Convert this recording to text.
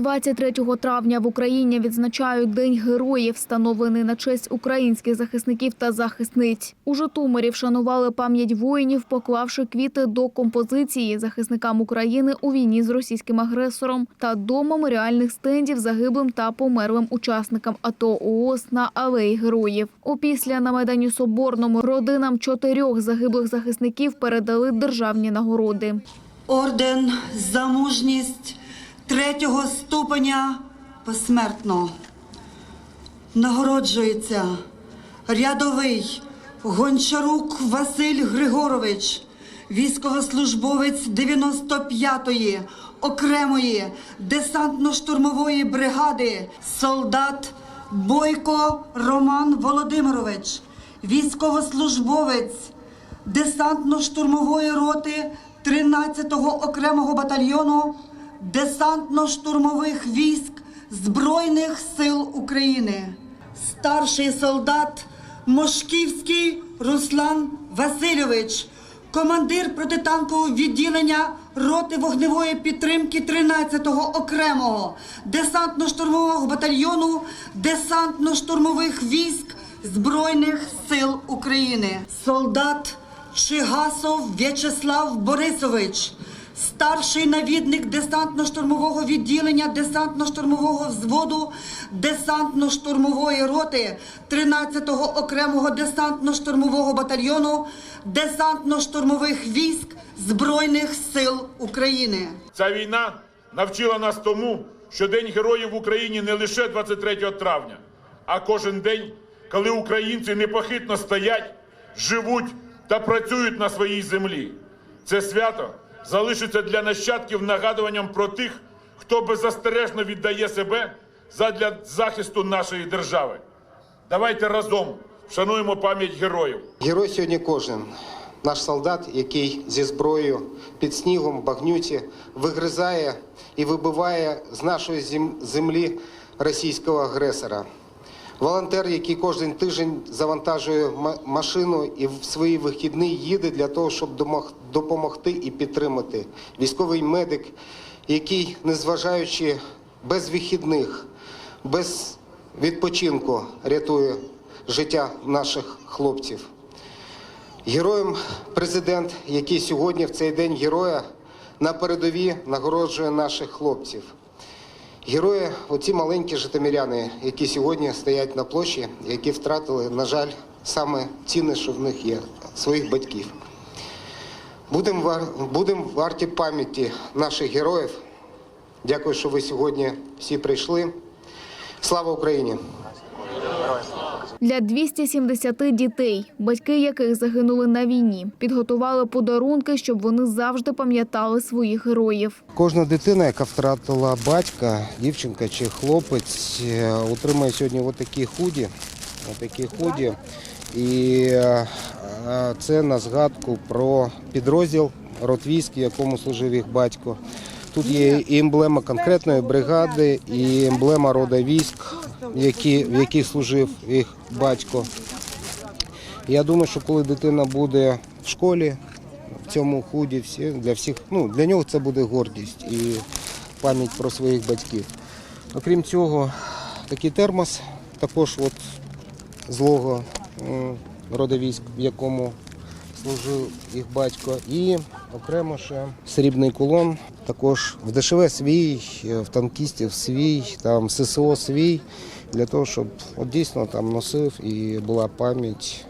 23 травня в Україні відзначають День героїв, встановлений на честь українських захисників та захисниць. У Житомирі вшанували пам'ять воїнів, поклавши квіти до композиції захисникам України у війні з російським агресором та до меморіальних стендів загиблим та померлим учасникам АТО ООС на алеї героїв. Опісля на майдані Соборному родинам чотирьох загиблих захисників передали державні нагороди. Орден за мужність третього ступеня посмертно. Нагороджується рядовий Гончарук Василь Григорович, військовослужбовець 95-ї окремої десантно-штурмової бригади, солдат Бойко Роман Володимирович, військовослужбовець десантно-штурмової роти 13-го окремого батальйону десантно-штурмових військ Збройних сил України. Старший солдат Мошківський Руслан Васильович, командир протитанкового відділення роти вогневої підтримки 13-го окремого десантно-штурмового батальйону десантно-штурмових військ Збройних сил України. Солдат Чигасов В'ячеслав Борисович, старший навідник десантно-штурмового відділення десантно-штурмового взводу десантно-штурмової роти 13-го окремого десантно-штурмового батальйону десантно-штурмових військ Збройних сил України. Ця війна навчила нас тому, що День Героїв в Україні не лише 23 травня, а кожен день, коли українці непохитно стоять, живуть та працюють на своїй землі. Це свято залишиться для нащадків нагадуванням про тих, хто беззастережно віддає себе задля захисту нашої держави. Давайте разом вшануємо пам'ять героїв. Герой сьогодні кожен. Наш солдат, який зі зброєю під снігом, багнюці вигризає і вибиває з нашої землі російського агресора. Волонтер, який кожен тиждень завантажує машину і в свої вихідні їде для того, щоб допомогти і підтримати. Військовий медик, який, незважаючи без вихідних, без відпочинку, рятує життя наших хлопців. Героєм президент, який сьогодні в цей день героя на передові нагороджує наших хлопців. Герої, оці маленькі житомиряни, які сьогодні стоять на площі, які втратили, на жаль, саме цінне, що в них є своїх батьків. Будемо будем варті пам'яті наших героїв. Дякую, що ви сьогодні всі прийшли. Слава Україні! Для 270 дітей, батьки яких загинули на війні, підготували подарунки, щоб вони завжди пам'ятали своїх героїв. Кожна дитина, яка втратила батька, дівчинка чи хлопець, е, отримує сьогодні отакі худі. Отакі худі. І е, це на згадку про підрозділ ротвійськ, в якому служив їх батько. Тут є і емблема конкретної бригади, і емблема рода військ, які, в яких служив їх батько. Я думаю, що коли дитина буде в школі, в цьому худі, всі, для всіх, ну, для нього це буде гордість і пам'ять про своїх батьків. Окрім цього, такий термос, також от злого м, рода військ, в якому служив їх батько. І окремо ще срібний кулон, також в ДШВ свій, в танкістів свій, там ССО свій, для того, щоб дійсно там носив і була пам'ять